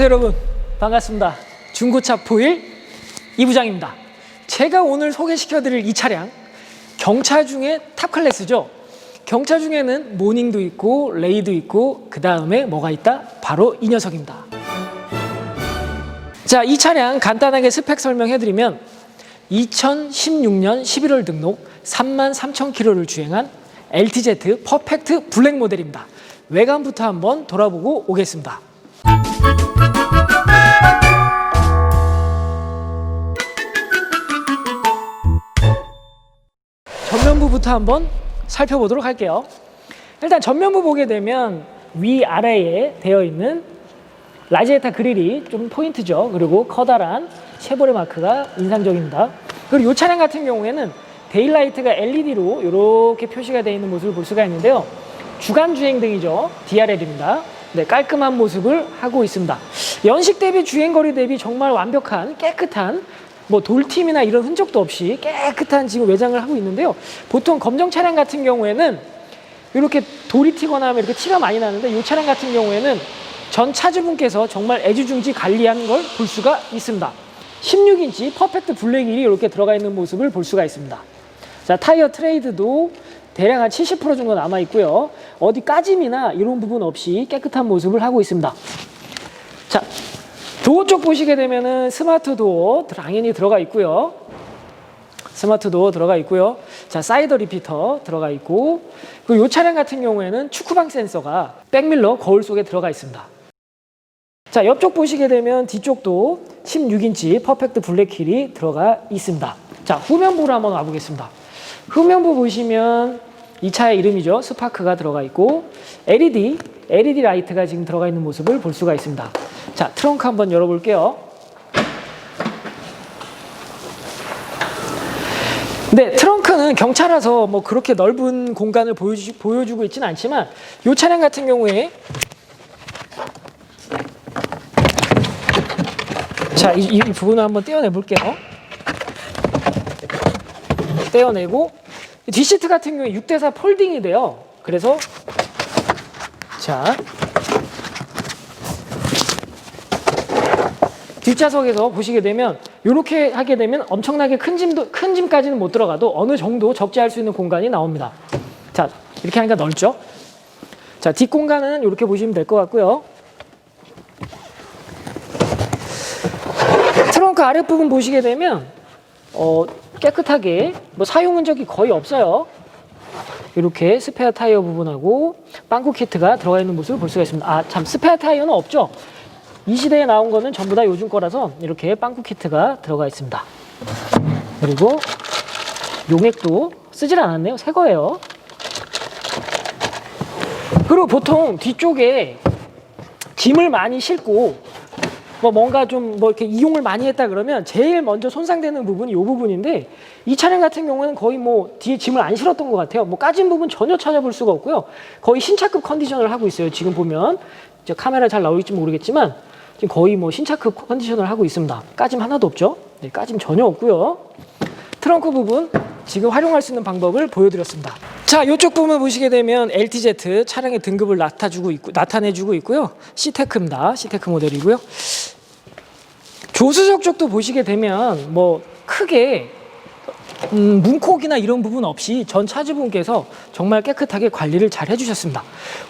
안녕하세요 여러분 반갑습니다. 중고차 포일 이부장입니다. 제가 오늘 소개시켜 드릴 이 차량 경차 중에 탑 클래스죠? 경차 중에는 모닝도 있고 레이도 있고 그 다음에 뭐가 있다? 바로 이 녀석입니다. 자 이 차량 간단하게 스펙 설명해 드리면 2016년 11월 등록 3만 3천 킬로를 주행한 LTZ 퍼펙트 블랙 모델입니다. 외관부터 한번 돌아보고 오겠습니다 전면부부터 한번 살펴보도록 할게요. 일단 전면부 보게 되면 위아래에 되어 있는 라지에타 그릴이 좀 포인트죠. 그리고 커다란 쉐보레 마크가 인상적입니다. 그리고 이 차량 같은 경우에는 데일라이트가 LED로 이렇게 표시가 되어 있는 모습을 볼 수가 있는데요. 주간 주행 등이죠. DRL입니다. 네, 깔끔한 모습을 하고 있습니다. 연식 대비 주행 거리 대비 정말 완벽한 깨끗한 뭐 돌팀이나 이런 흔적도 없이 깨끗한 지금 외장을 하고 있는데요. 보통 검정 차량 같은 경우에는 이렇게 돌이 튀거나 하면 이렇게 티가 많이 나는데 이 차량 같은 경우에는 전 차주분께서 정말 애지중지 관리한 걸 볼 수가 있습니다. 16인치 퍼펙트 블랙일이 이렇게 들어가 있는 모습을 볼 수가 있습니다. 자, 타이어 트레이드도 대략 한 70% 정도 남아 있고요. 어디 까짐이나 이런 부분 없이 깨끗한 모습을 하고 있습니다. 자, 도어 쪽 보시게 되면은 스마트 도어 당연히 들어가 있고요. 스마트 도어 들어가 있고요. 자, 사이더 리피터 들어가 있고 그리고 이 차량 같은 경우에는 축구방 센서가 백밀러 거울 속에 들어가 있습니다. 자, 옆쪽 보시게 되면 뒤쪽도 16인치 퍼펙트 블랙힐이 들어가 있습니다. 자, 후면부로 한번 와보겠습니다. 후면부 보시면 이 차의 이름이죠. 스파크가 들어가 있고 LED, LED 라이트가 지금 들어가 있는 모습을 볼 수가 있습니다. 자, 트렁크 한번 열어볼게요. 네, 트렁크는 경차라서 뭐 그렇게 넓은 공간을 보여주, 보여주고 있지는 않지만 이 차량 같은 경우에 자, 이, 이 부분을 한번 떼어내 볼게요. 떼어내고 뒷시트 같은 경우에 6대4 폴딩이 돼요. 그래서 자 뒷좌석에서 보시게 되면 이렇게 하게 되면 엄청나게 큰 짐도 큰 짐까지는 못 들어가도 어느 정도 적재할 수 있는 공간이 나옵니다. 자 이렇게 하니까 넓죠. 자 뒷공간은 이렇게 보시면 될 것 같고요. 트렁크 아랫부분 보시게 되면 어, 깨끗하게 뭐 사용 흔적이 거의 없어요. 이렇게 스페어 타이어 부분하고 빵꾸 키트가 들어가 있는 모습을 볼 수가 있습니다. 아, 참 스페어 타이어는 없죠. 이 시대에 나온 거는 전부 다 요즘 거라서 이렇게 빵꾸 키트가 들어가 있습니다. 그리고 용액도 쓰질 않았네요. 새 거예요. 그리고 보통 뒤쪽에 짐을 많이 싣고 뭐 뭔가 좀 뭐 이렇게 이용을 많이 했다 그러면 제일 먼저 손상되는 부분이 이 부분인데 이 차량 같은 경우는 거의 뭐 뒤에 짐을 안 실었던 것 같아요. 뭐 까진 부분 전혀 찾아볼 수가 없고요. 거의 신차급 컨디션을 하고 있어요. 지금 보면 이제 카메라 잘 나올지 모르겠지만 지금 거의 뭐 신차급 컨디션을 하고 있습니다. 까짐 하나도 없죠. 네, 까짐 전혀 없고요. 트렁크 부분 지금 활용할 수 있는 방법을 보여드렸습니다. 자, 이쪽 부분 보시게 되면 LTZ 차량의 등급을 나타주고 있고, 나타내주고 있고요. C테크입니다. C테크 모델이고요. 조수석 쪽도 보시게 되면 뭐 크게 음, 문콕이나 이런 부분 없이 전 차주분께서 정말 깨끗하게 관리를 잘 해주셨습니다.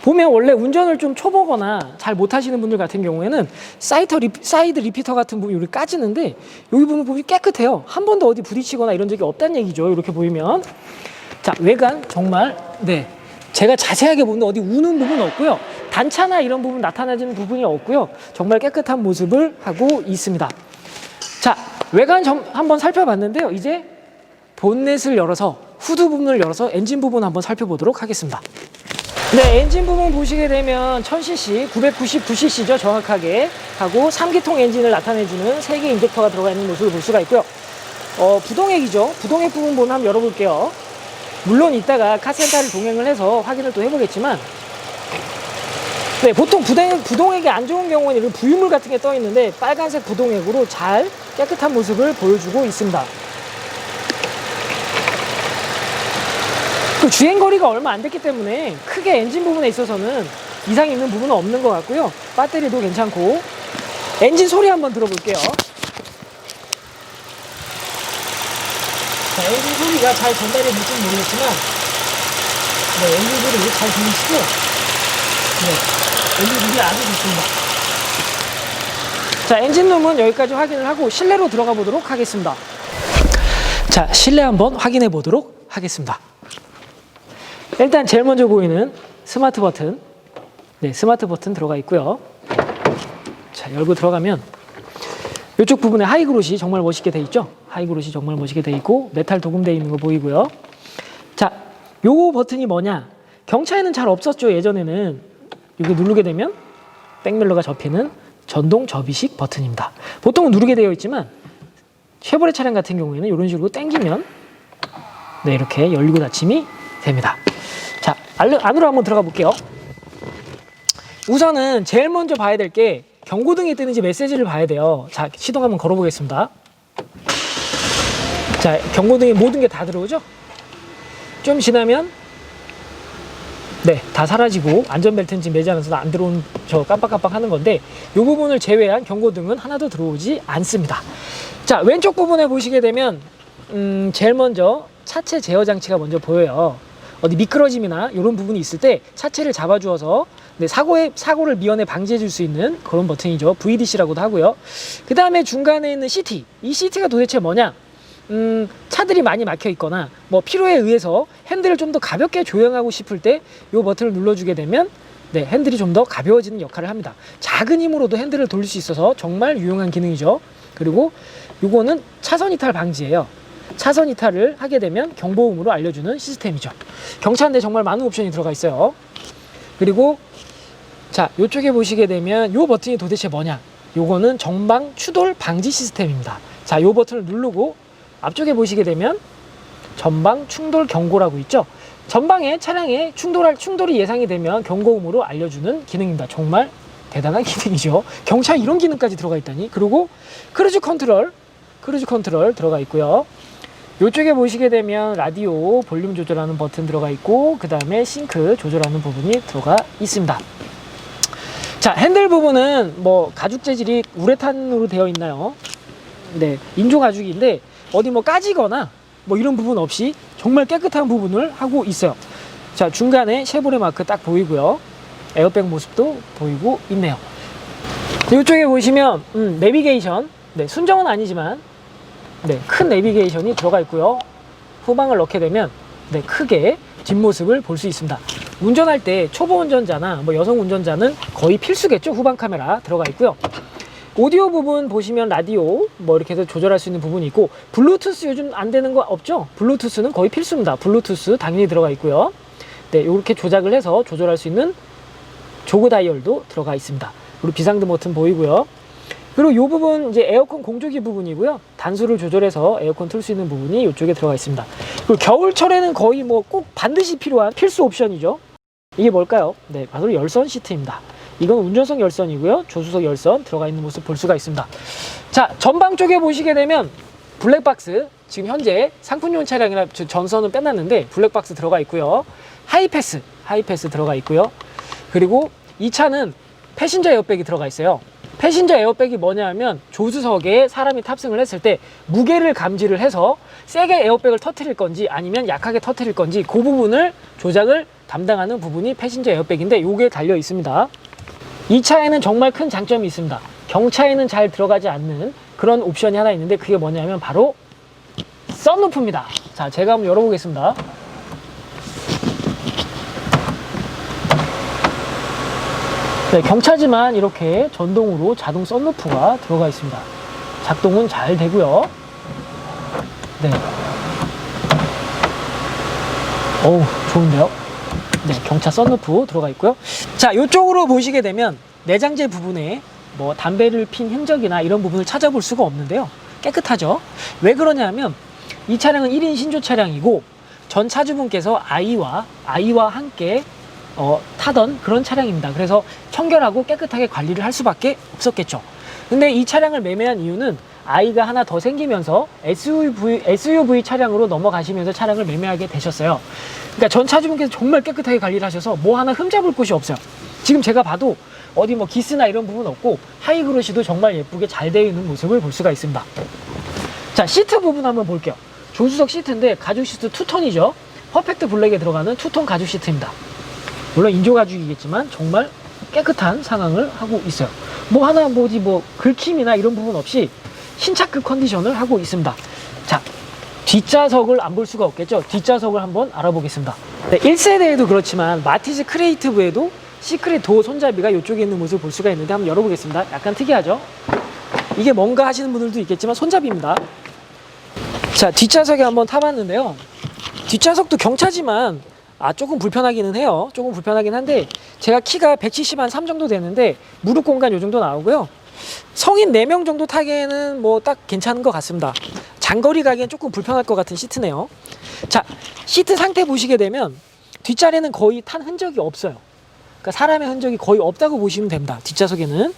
보면 원래 운전을 좀 초보거나 잘 못하시는 분들 같은 경우에는 사이터 리, 사이드 리피터 같은 부분이 이렇게 까지는데 여기 부분 보면 깨끗해요. 한 번도 어디 부딪히거나 이런 적이 없다는 얘기죠. 이렇게 보이면 자 외관 정말 네 제가 자세하게 보면 어디 우는 부분 없고요. 단차나 이런 부분 나타나지는 부분이 없고요. 정말 깨끗한 모습을 하고 있습니다. 자 외관 좀 한번 살펴봤는데요. 이제 본넷을 열어서 후드 부분을 열어서 엔진 부분 한번 살펴보도록 하겠습니다. 네, 엔진 부분 보시게 되면 1000cc, 999cc죠, 정확하게. 하고 3기통 엔진을 나타내주는 3개 인젝터가 들어가 있는 모습을 볼 수가 있고요. 어, 부동액이죠. 부동액 부분 보면 한번 열어볼게요. 물론 이따가 카센터를 동행을 해서 확인을 또 해보겠지만 네, 보통 부동, 부동액이 안 좋은 경우는 이런 부유물 같은 게 떠 있는데 빨간색 부동액으로 잘 깨끗한 모습을 보여주고 있습니다. 그 주행 거리가 얼마 안 됐기 때문에 크게 엔진 부분에 있어서는 이상 있는 부분은 없는 것 같고요. 배터리도 괜찮고 엔진 소리 한번 들어볼게요. 자, 엔진 소리가 잘 전달이 될지는 모르겠지만, 네, 엔진 소리 잘 들리시죠? 네, 엔진 소리 아주 좋습니다. 자, 엔진룸은 여기까지 확인을 하고 실내로 들어가 보도록 하겠습니다. 자, 실내 한번 확인해 보도록 하겠습니다. 일단 제일 먼저 보이는 스마트 버튼. 네, 스마트 버튼 들어가 있고요. 자, 열고 들어가면 이쪽 부분에 하이그롯이 정말 멋있게 돼 있죠? 하이그롯이 정말 멋있게 돼 있고 메탈 도금돼 있는 거 보이고요. 자, 요 버튼이 뭐냐? 경차에는 잘 없었죠, 예전에는. 이거 누르게 되면 백밀러가 접히는 전동 접이식 버튼입니다. 보통은 누르게 되어 있지만 쉐보레 차량 같은 경우에는 이런 식으로 당기면 네, 이렇게 열리고 닫힘이 됩니다. 자, 알- 안으로 한번 들어가 볼게요. 우선은 제일 먼저 봐야 될 게 경고등이 뜨는지 메시지를 봐야 돼요. 자, 시동 한번 걸어 보겠습니다. 자, 경고등에 모든 게 다 들어오죠? 좀 지나면 네, 다 사라지고 안전벨트인지 매지 않아서 안 들어온 저 깜빡깜빡 하는 건데 이 부분을 제외한 경고등은 하나도 들어오지 않습니다. 자, 왼쪽 부분에 보시게 되면 음, 제일 먼저 차체 제어 장치가 먼저 보여요. 어디 미끄러짐이나 이런 부분이 있을 때 차체를 잡아주어서 네, 사고의 사고를 미연에 방지해 줄 수 있는 그런 버튼이죠. VDC라고도 하고요. 그 다음에 중간에 있는 CT. 이 CT가 도대체 뭐냐? 음, 차들이 많이 막혀 있거나 뭐 필요에 의해서 핸들을 좀 더 가볍게 조향하고 싶을 때 이 버튼을 눌러주게 되면 네, 핸들이 좀 더 가벼워지는 역할을 합니다. 작은 힘으로도 핸들을 돌릴 수 있어서 정말 유용한 기능이죠. 그리고 이거는 차선 이탈 방지예요. 차선 이탈을 하게 되면 경보음으로 알려주는 시스템이죠. 경차인데 정말 많은 옵션이 들어가 있어요. 그리고 자, 이쪽에 보시게 되면 이 버튼이 도대체 뭐냐? 요거는 정방 추돌 방지 시스템입니다. 자, 요 버튼을 누르고 앞쪽에 보시게 되면 전방 충돌 경고라고 있죠. 전방에 차량에 충돌할 충돌이 예상이 되면 경고음으로 알려주는 기능입니다. 정말 대단한 기능이죠. 경차 이런 기능까지 들어가 있다니. 그리고 크루즈 컨트롤, 크루즈 컨트롤 들어가 있고요. 이쪽에 보시게 되면 라디오 볼륨 조절하는 버튼 들어가 있고 그 다음에 싱크 조절하는 부분이 들어가 있습니다. 자 핸들 부분은 뭐 가죽 재질이 우레탄으로 되어 있나요? 네 인조 가죽인데 어디 뭐 까지거나 뭐 이런 부분 없이 정말 깨끗한 부분을 하고 있어요. 자 중간에 쉐보레 마크 딱 보이고요. 에어백 모습도 보이고 있네요. 이쪽에 보시면 음, 내비게이션 네, 순정은 아니지만 네, 큰 내비게이션이 들어가 있고요. 후방을 넣게 되면 네, 크게 뒷모습을 볼 수 있습니다. 운전할 때 초보 운전자나 뭐 여성 운전자는 거의 필수겠죠. 후방 카메라 들어가 있고요. 오디오 부분 보시면 라디오 뭐 이렇게 해서 조절할 수 있는 부분이 있고 블루투스 요즘 안 되는 거 없죠? 블루투스는 거의 필수입니다. 블루투스 당연히 들어가 있고요. 네, 이렇게 조작을 해서 조절할 수 있는 조그 다이얼도 들어가 있습니다. 그리고 비상등 버튼 보이고요. 그리고 이 부분 이제 에어컨 공조기 부분이고요. 단수를 조절해서 에어컨 틀 수 있는 부분이 이쪽에 들어가 있습니다. 그리고 겨울철에는 거의 뭐 꼭 반드시 필요한 필수 옵션이죠. 이게 뭘까요? 네, 바로 열선 시트입니다. 이건 운전석 열선이고요. 조수석 열선 들어가 있는 모습 볼 수가 있습니다. 자, 전방 쪽에 보시게 되면 블랙박스 지금 현재 상품용 차량이라 저 전선은 빼놨는데 블랙박스 들어가 있고요. 하이패스, 하이패스 들어가 있고요. 그리고 이 차는 패신저 에어백이 들어가 있어요. 패신저 에어백이 뭐냐 하면 조수석에 사람이 탑승을 했을 때 무게를 감지를 해서 세게 에어백을 터트릴 건지 아니면 약하게 터트릴 건지 그 부분을 조작을 담당하는 부분이 패신저 에어백인데 이게 달려 있습니다. 이 차에는 정말 큰 장점이 있습니다. 경차에는 잘 들어가지 않는 그런 옵션이 하나 있는데 그게 뭐냐면 바로 썬루프입니다. 자, 제가 한번 열어보겠습니다. 네, 경차지만 이렇게 전동으로 자동 썬루프가 들어가 있습니다. 작동은 잘 되고요. 네. 어우, 좋은데요? 네, 경차 썬루프 들어가 있고요. 자, 이쪽으로 보시게 되면 내장재 부분에 뭐 담배를 핀 흔적이나 이런 부분을 찾아볼 수가 없는데요. 깨끗하죠? 왜 그러냐면 이 차량은 1인 신조 차량이고 전 차주분께서 아이와 아이와 함께 어, 타던 그런 차량입니다. 그래서 청결하고 깨끗하게 관리를 할 수밖에 없었겠죠. 근데 이 차량을 매매한 이유는 아이가 하나 더 생기면서 SUV, SUV 차량으로 넘어가시면서 차량을 매매하게 되셨어요. 그러니까 전 차주분께서 정말 깨끗하게 관리를 하셔서 뭐 하나 흠잡을 곳이 없어요. 지금 제가 봐도 어디 뭐 기스나 이런 부분 없고 하이그로시도 정말 예쁘게 잘 되어 있는 모습을 볼 수가 있습니다. 자 시트 부분 한번 볼게요. 조수석 시트인데 가죽 시트 투톤이죠. 퍼펙트 블랙에 들어가는 투톤 가죽 시트입니다. 물론 인조 가죽이겠지만 정말 깨끗한 상황을 하고 있어요. 뭐 하나 뭐지 뭐 긁힘이나 이런 부분 없이 신차급 컨디션을 하고 있습니다. 자 뒷좌석을 안 볼 수가 없겠죠. 뒷좌석을 한번 알아보겠습니다. 네, 1세대에도 그렇지만 마티즈 크리에이티브에도 시크릿 도어 손잡이가 이쪽에 있는 모습을 볼 수가 있는데 한번 열어보겠습니다. 약간 특이하죠? 이게 뭔가 하시는 분들도 있겠지만 손잡이입니다. 자, 뒷좌석에 한번 타봤는데요. 뒷좌석도 경차지만 아 조금 불편하기는 해요. 조금 불편하긴 한데 제가 키가 170 한 3 정도 되는데 무릎 공간 요 정도 나오고요. 성인 4명 정도 타기에는 뭐 딱 괜찮은 것 같습니다. 장거리 가기엔 조금 불편할 것 같은 시트네요. 자, 시트 상태 보시게 되면 뒷자리는 거의 탄 흔적이 없어요. 그러니까 사람의 흔적이 거의 없다고 보시면 됩니다. 뒷좌석에는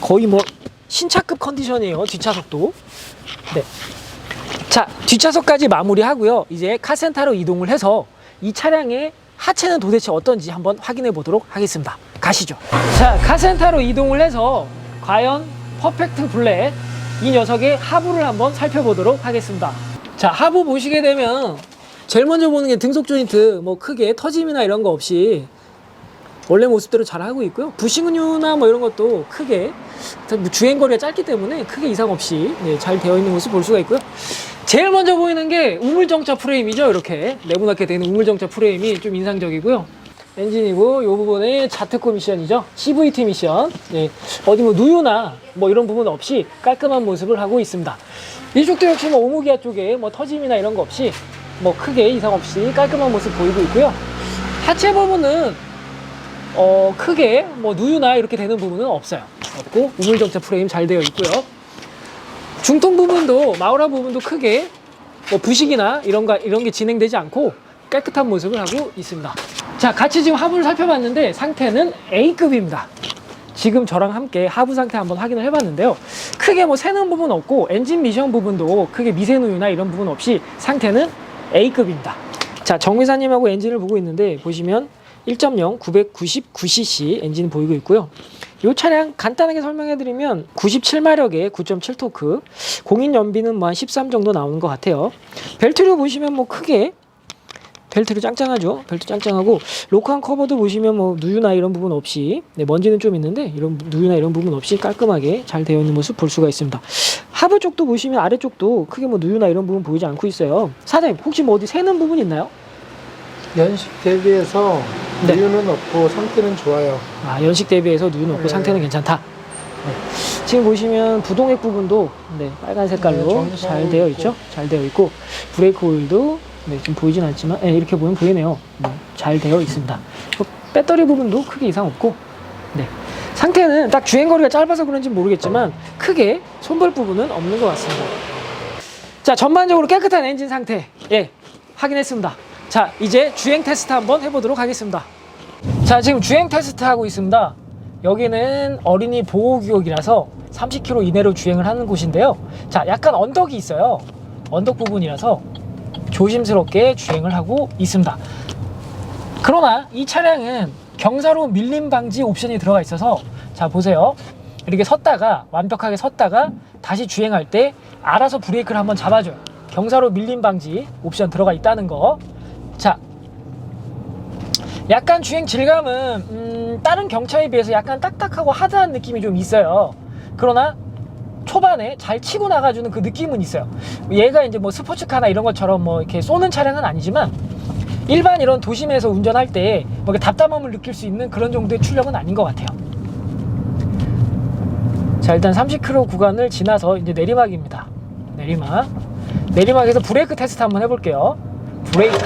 거의 뭐 신차급 컨디션이에요. 뒷좌석도. 네. 자, 뒷좌석까지 마무리하고요. 이제 카센터로 이동을 해서 이 차량의 하체는 도대체 어떤지 한번 확인해 보도록 하겠습니다. 가시죠. 자, 카센터로 이동을 해서 과연 퍼펙트 블랙 이 녀석의 하부를 한번 살펴보도록 하겠습니다. 자, 하부 보시게 되면 제일 먼저 보는 게 등속 조인트 뭐 크게 터짐이나 이런 거 없이 원래 모습대로 잘 하고 있고요. 부싱은유나 뭐 이런 것도 크게 주행거리가 짧기 때문에 크게 이상 없이 네, 잘 되어 있는 모습 볼 수가 있고요. 제일 먼저 보이는 게 우물정차 프레임이죠. 이렇게 네모나게 되는 우물정차 프레임이 좀 인상적이고요. 엔진이고 이 부분에 자특고 미션이죠. CVT 미션. 네, 어디 뭐 누유나 뭐 이런 부분 없이 깔끔한 모습을 하고 있습니다. 이쪽도 역시 뭐 오무기아 쪽에 뭐 터짐이나 이런 거 없이 뭐 크게 이상 없이 깔끔한 모습 보이고 있고요. 하체 부분은 어, 크게 뭐 누유나 이렇게 되는 부분은 없어요. 없고 우물정차 프레임 잘 되어 있고요. 중통 부분도 마우라 부분도 크게 뭐 부식이나 이런 거 이런 게 진행되지 않고 깨끗한 모습을 하고 있습니다. 자, 같이 지금 하부를 살펴봤는데 상태는 A급입니다. 지금 저랑 함께 하부 상태 한번 확인을 해봤는데요. 크게 뭐 새는 부분 없고 엔진 미션 부분도 크게 미세누유나 이런 부분 없이 상태는 A급입니다. 자, 정미사님하고 엔진을 보고 있는데 보시면 1.0 999cc 엔진 보이고 있고요. 이 차량 간단하게 설명해 드리면 97마력에 9.7 토크, 공인 연비는 뭐 한 13 정도 나오는 것 같아요. 벨트류 보시면 뭐 크게 벨트류 짱짱하죠. 벨트 짱짱하고 로크한 커버도 보시면 뭐 누유나 이런 부분 없이 네, 먼지는 좀 있는데 이런 누유나 이런 부분 없이 깔끔하게 잘 되어 있는 모습 볼 수가 있습니다. 하부 쪽도 보시면 아래쪽도 크게 뭐 누유나 이런 부분 보이지 않고 있어요. 사장님 혹시 뭐 어디 새는 부분 있나요? 연식 대비해서 네. 이유는 없고 상태는 좋아요. 아, 연식 대비해서 누유는 없고 네. 상태는 괜찮다. 네. 지금 보시면 부동액 부분도 네, 빨간 색깔로 네, 잘 되어 있고. 있죠. 잘 되어 있고 브레이크 오일도 네, 지금 보이진 않지만 네, 이렇게 보면 보이네요. 네, 잘 되어 있습니다. 또 배터리 부분도 크게 이상 없고 네. 상태는 딱 주행거리가 짧아서 그런지 모르겠지만 크게 손볼 부분은 없는 것 같습니다. 자 전반적으로 깨끗한 엔진 상태 예 확인했습니다. 자 이제 주행 테스트 한번 해보도록 하겠습니다. 자 지금 주행 테스트 하고 있습니다. 여기는 어린이 보호구역이라서 30km 이내로 주행을 하는 곳인데요. 자 약간 언덕이 있어요. 언덕 부분이라서 조심스럽게 주행을 하고 있습니다. 그러나 이 차량은 경사로 밀림 방지 옵션이 들어가 있어서 자 보세요. 이렇게 섰다가 완벽하게 섰다가 다시 주행할 때 알아서 브레이크를 한번 잡아줘요. 경사로 밀림 방지 옵션 들어가 있다는 거. 자, 약간 주행 질감은 음, 다른 경차에 비해서 약간 딱딱하고 하드한 느낌이 좀 있어요. 그러나 초반에 잘 치고 나가주는 그 느낌은 있어요. 얘가 이제 뭐 스포츠카나 이런 것처럼 뭐 이렇게 쏘는 차량은 아니지만 일반 이런 도심에서 운전할 때 뭐 답답함을 느낄 수 있는 그런 정도의 출력은 아닌 것 같아요. 자 일단 30km 구간을 지나서 이제 내리막입니다. 내리막. 내리막에서 브레이크 테스트 한번 해볼게요. 브레이크.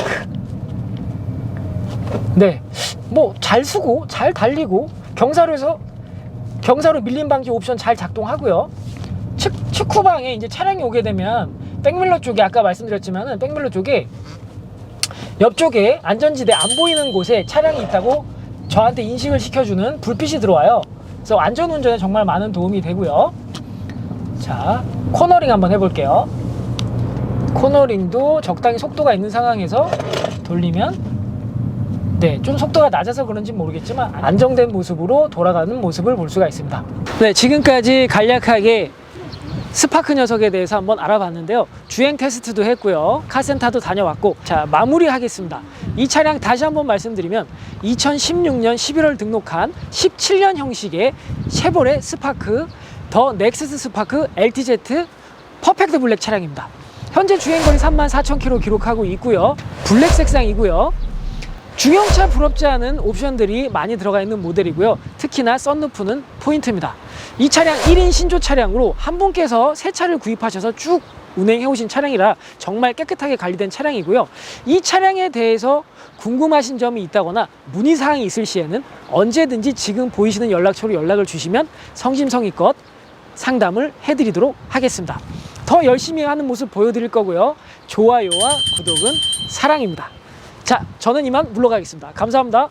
네, 뭐 잘 쓰고 잘 달리고 경사로에서 경사로 밀림 방지 옵션 잘 작동하고요. 측 측후방에 이제 차량이 오게 되면 백밀러 쪽에 아까 말씀드렸지만은 백밀러 쪽에 옆쪽에 안전지대 안 보이는 곳에 차량이 있다고 저한테 인식을 시켜주는 불빛이 들어와요. 그래서 안전 운전에 정말 많은 도움이 되고요. 자, 코너링 한번 해볼게요. 코너링도 적당히 속도가 있는 상황에서 돌리면 네, 좀 속도가 낮아서 그런지 모르겠지만 안정된 모습으로 돌아가는 모습을 볼 수가 있습니다. 네, 지금까지 간략하게 스파크 녀석에 대해서 한번 알아봤는데요. 주행 테스트도 했고요. 카센터도 다녀왔고, 자, 마무리하겠습니다. 이 차량 다시 한번 말씀드리면 2016년 11월 등록한 17년 형식의 쉐보레 스파크 더 넥스스 스파크 LTZ 퍼펙트 블랙 차량입니다. 현재 주행거리 34,000km 기록하고 있고요. 블랙 색상이고요. 중형차 부럽지 않은 옵션들이 많이 들어가 있는 모델이고요. 특히나 썬루프는 포인트입니다. 이 차량 1인 신조 차량으로 한 분께서 새 차를 구입하셔서 쭉 운행해 오신 차량이라 정말 깨끗하게 관리된 차량이고요. 이 차량에 대해서 궁금하신 점이 있다거나 문의 사항이 있을 시에는 언제든지 지금 보이시는 연락처로 연락을 주시면 성심성의껏 상담을 해드리도록 하겠습니다. 더 열심히 하는 모습 보여드릴 거고요. 좋아요와 구독은 사랑입니다. 자, 저는 이만 물러가겠습니다. 감사합니다.